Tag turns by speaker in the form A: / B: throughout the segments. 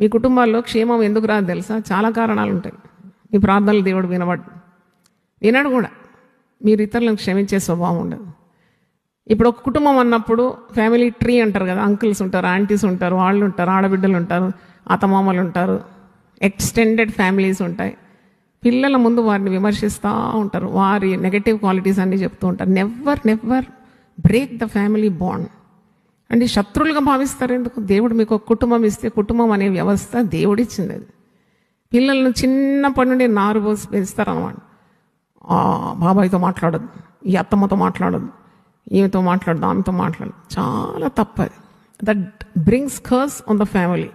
A: మీ కుటుంబాల్లో క్షేమం ఎందుకు రాదు తెలుసా? చాలా కారణాలు ఉంటాయి మీ ప్రార్థనలు దేవుడు వినబడు వినడు కూడా. మీరు ఇతరులను క్షమించే స్వభావం ఉండదు. ఇప్పుడు ఒక కుటుంబం అన్నప్పుడు ఫ్యామిలీ ట్రీ అంటారు కదా అంకుల్స్ ఉంటారు ఆంటీస్ ఉంటారు వాళ్ళు ఉంటారు ఆడబిడ్డలు ఉంటారు అత్తమామలు ఉంటారు ఎక్స్టెండెడ్ ఫ్యామిలీస్ ఉంటాయి. పిల్లల ముందు వారిని విమర్శిస్తూ ఉంటారు. వారి నెగటివ్ క్వాలిటీస్ అన్నీ చెప్తూ ఉంటారు. Never never break the family bond అంటే శత్రువులుగా భావిస్తారు ఎందుకు? దేవుడు మీకు ఒక కుటుంబం ఇస్తే కుటుంబం అనే వ్యవస్థ దేవుడిచ్చింది. అది పిల్లలను చిన్నప్పటి నుండి నారు పోసి పెంచుతారు అన్నమాట బాబాయ్తో మాట్లాడదు ఈ అత్తమ్మతో మాట్లాడదు ఈమెతో మాట్లాడదు ఆమెతో మాట్లాడదు చాలా తప్పది. That brings curse on the family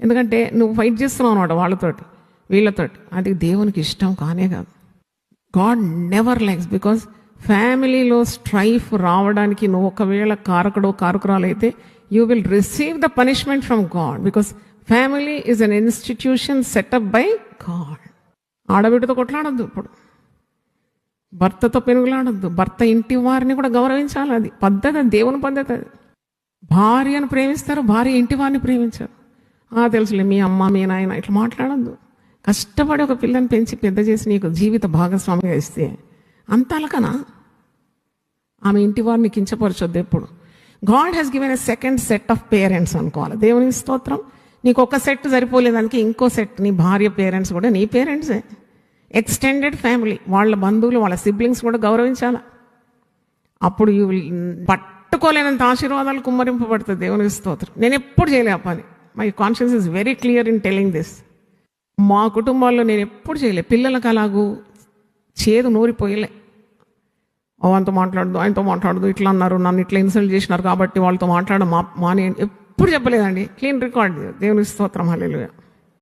A: ఎందుకంటే నువ్వు ఫైట్ చేస్తున్నావు అనమాట వాళ్ళతోటి వీళ్ళతోటి. అది దేవునికి ఇష్టం కానే కాదు. గాడ్ నెవర్ లైక్స్ బికాస్ ఫ్యామిలీలో స్ట్రైఫ్ రావడానికి నువ్వు ఒకవేళ కారకుడో కారకురాలైతే you will receive the punishment from God because family is an institution set up by God ఆడబిడ్డతో కొట్లాడద్దు ఇప్పుడు. భర్తతో పెనుగులాడద్దు. భర్త ఇంటి వారిని కూడా గౌరవించాలి అది. పద్ధతి అది దేవుని పద్ధతి అది. భార్యను ప్రేమిస్తారు భార్య ఇంటి వారిని ప్రేమించారు. ఆ తెలుసులే మీ అమ్మ మీ నాయన ఇట్లా మాట్లాడద్దు. కష్టపడి ఒక పిల్లని పెంచి పెద్ద చేసి నీకు జీవిత భాగస్వామిగా ఇస్తే అంత అలకనా? ఆమె ఇంటి వారిని కించపరచొద్దు ఎప్పుడు. God has given a second set of parents అనుకోవాలి. దేవుని స్తోత్రం. నీకు ఒక సెట్ సరిపోలేదానికి ఇంకో సెట్. నీ భార్య పేరెంట్స్ కూడా నీ పేరెంట్సే. Extended family. వాళ్ళ బంధువులు వాళ్ళ సిబ్లింగ్స్ కూడా గౌరవించాలా? అప్పుడు యూ విల్ పట్టుకోలేనంత ఆశీర్వాదాలు కుమ్మరింపబడుతుంది దేవుని స్తోత్రం. నేను ఎప్పుడు చేయలే ఆ పని. My conscience is very clear in telling this మా కుటుంబాల్లో నేను ఎప్పుడు చేయలే. పిల్లలకు అలాగూ చేదు నూరిపోయలే. ఓ ఆయనతో మాట్లాడదు ఆయనతో మాట్లాడదు ఇట్లా అన్నారు నన్ను ఇట్లా ఇన్సల్ట్ చేసినారు కాబట్టి వాళ్ళతో మాట్లాడడం మా మానే ఎప్పుడు చెప్పలేదండి. క్లీన్ రికార్డ్ దేవుని స్తోత్రం హల్లెలూయా.